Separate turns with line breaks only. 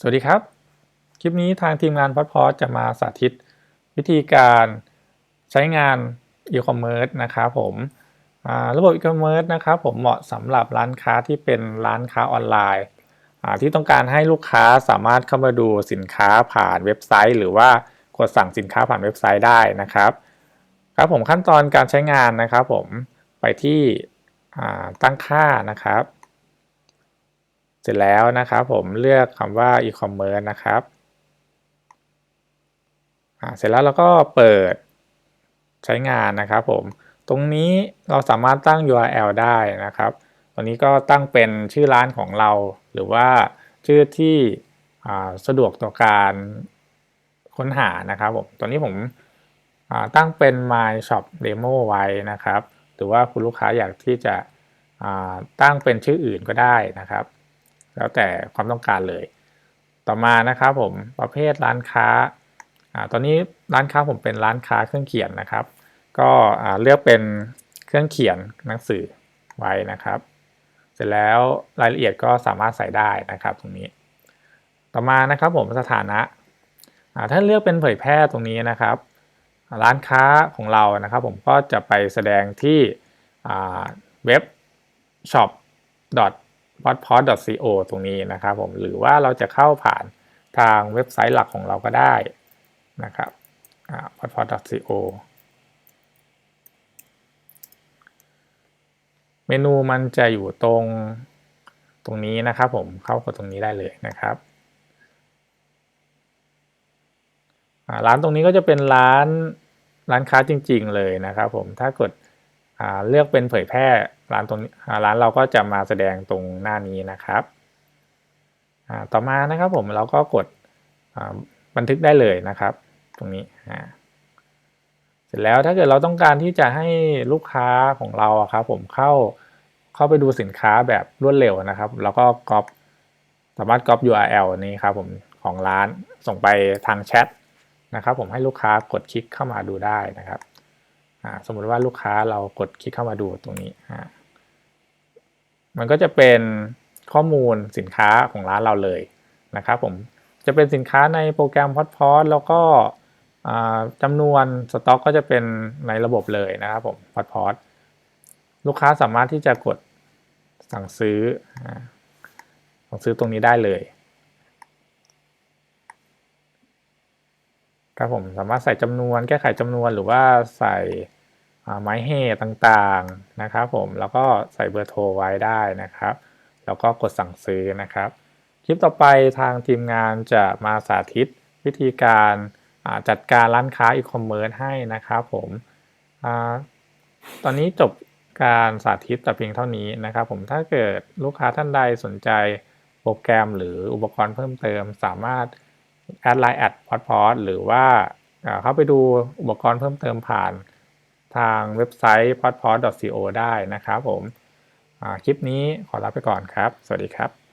สวัสดีครับ คลิปนี้ทางทีมงานพอดพอดจะมาสาธิต วิธีการใช้งานอีคอมเมิร์ซนะครับผมระบบอีคอมเมิร์ซนะครับผมเหมาะสำหรับร้านค้าที่เป็นร้านค้าออนไลน์ ที่ต้องการให้ลูกค้าสามารถเข้ามาดูสินค้าผ่านเว็บไซต์ หรือว่ากดสั่งสินค้าผ่านเว็บไซต์ได้นะครับครับผมขั้นตอนการใช้งานนะครับผมไปที่ตั้งค่านะครับ เสร็จแล้วนะครับผมเลือกคำว่า e-commerce นะครับเสร็จแล้วเราก็เปิดใช้งานนะครับผม ตรงนี้เราสามารถตั้ง URL ได้นะครับ ตรงนี้ก็ตั้งเป็นชื่อร้านของเรา หรือว่าชื่อที่สะดวกต่อการค้นหานะครับผมตัวนี้ผมตั้งเป็น my shop demo ไว้นะครับ หรือว่าคุณลูกค้าอยากที่จะตั้งเป็นชื่ออื่นก็ได้นะครับ แล้วแต่ความต้องการเลย ต่อมานะครับผมประเภทร้านค้าอ่าตอนนี้ร้านค้าผมเป็นร้านค้าเครื่องเขียนนะครับ ก็อ่าเลือกเป็นเครื่องเขียนหนังสือไว้นะครับ เสร็จแล้วรายละเอียดก็สามารถใส่ได้นะครับตรงนี้ ต่อมานะครับผมสถานะอ่าถ้าเลือกเป็นเผยแพร่ตรงนี้นะครับ ร้านค้าของเรานะครับ ผมก็จะไปแสดงที่เว็บ shop p o d p o d c o ตรงนี้นะครับผมหรือว่าเราจะเข้าผ่านทางเว็บไซต์หลักของเราก็ได้นะครับ p o d p o d c o เมนูมันจะอยู่ตรงตรงนี้นะครับผมเข้ากดตรงนี้ได้เลยนะครับร้านตรงนี้ก็จะเป็นร้านร้านค้าจริง ๆ เลยนะครับผมถ้ากดเลือกเป็นเผยแพร่ ร้านตรงร้านเราก็จะมาแสดงตรงหน้านี้นะครับต่อมานะครับผมเราก็กดบันทึกได้เลยนะครับ ตรงนี้เสร็จแล้วถ้าเกิดเราต้องการที่จะให้ลูกค้าของเราครับผมเข้าเข้าไปดูสินค้าแบบรวดเร็วนะครับแล้วก็ก๊อปสามารถก๊อป URL นี้ครับผมของร้านส่งไปทางแชทนะครับ ผมให้ลูกค้ากดคลิกเข้ามาดูได้นะครับสมมุติว่าลูกค้าเรากดคลิกเข้ามาดูตรงนี้ มันก็จะเป็นข้อมูลสินค้าของร้านเราเลยนะครับผมจะเป็นสินค้าในโปรแกรมพอดพอดแล้วก็จำนวนสต็อกก็จะเป็นในระบบเลยนะครับผมพอดพอดลูกค้าสามารถที่จะกดสั่งซื้อสั่งซื้อตรงนี้ได้เลยครับผมสามารถใส่จำนวนแก้ไขจำนวนหรือว่าใส่ หมายเหตุต่างๆนะครับผมแล้วก็ใส่เบอร์โทรไว้ได้นะครับ แล้วก็กดสั่งซื้อนะครับ คลิปต่อไปทางทีมงานจะมาสาธิตวิธีการจัดการร้านค้าอีคอมเมิร์ซให้นะครับผมอตอนนี้จบการสาธิตแต่เพียงเท่านี้นะครับ ผมถ้าเกิดลูกค้าท่านใดสนใจโปรแกรมหรืออุปกรณ์เพิ่มเติม สามารถแอดไลน์แอดพอดพอดหรือว่าเข้าไปดูอุปกรณ์เพิ่มเติมผ่าน ทางเว็บไซต์ p o d p o d c o ได้นะครับผมคลิปนี้ขอลาไปก่อนครับ สวัสดีครับ